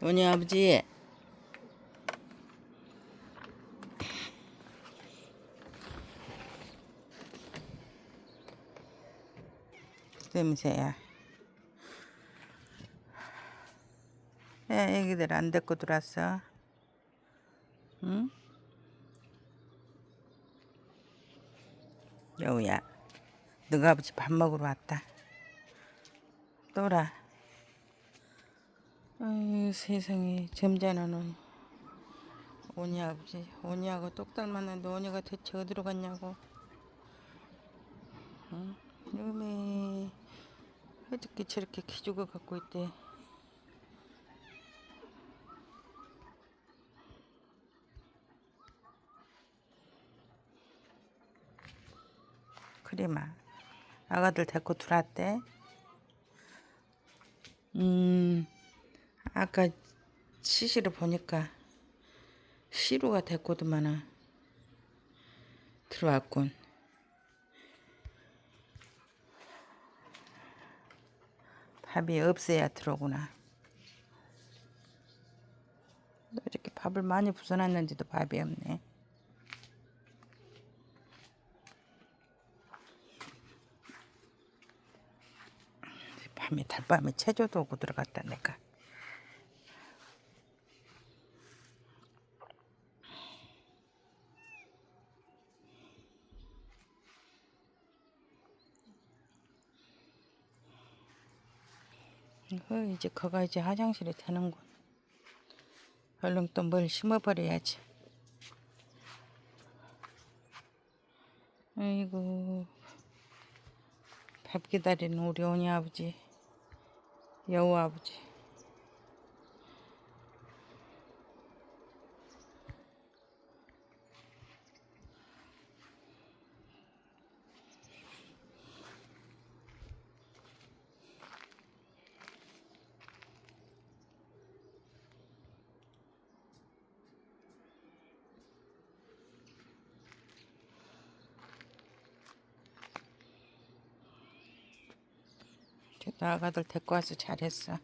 오니 아버지. 냄새야. 야, 애기들 안 데리고 들어왔어. 응? 여우야, 너가 아버지 밥 먹으러 왔다. 또라. 아이 세상에 점잖은 오니 아버지. 오니하고 똑 닮았는데 오니가 대체 어디로 갔냐고. 응? 이놈이 어떻게 저렇게 기죽어 갖고 있대. 그래마. 아가들 데리고 들어왔대. 음 아까 시시를 보니까 시루가 됐거든만은 들어왔군. 밥이 없어야 들어오구나. 너 이렇게 밥을 많이 부숴놨는지도 밥이 없네. 밤에 달밤에 체조도 오고 들어갔다 내가. 어, 이제 거가 이제 화장실이 되는군. 얼른 또 뭘 심어버려야지. 아이고, 밥 기다리는 우리 오니 아버지, 여우 아버지. 저 아가들 데리고 와서 잘했어.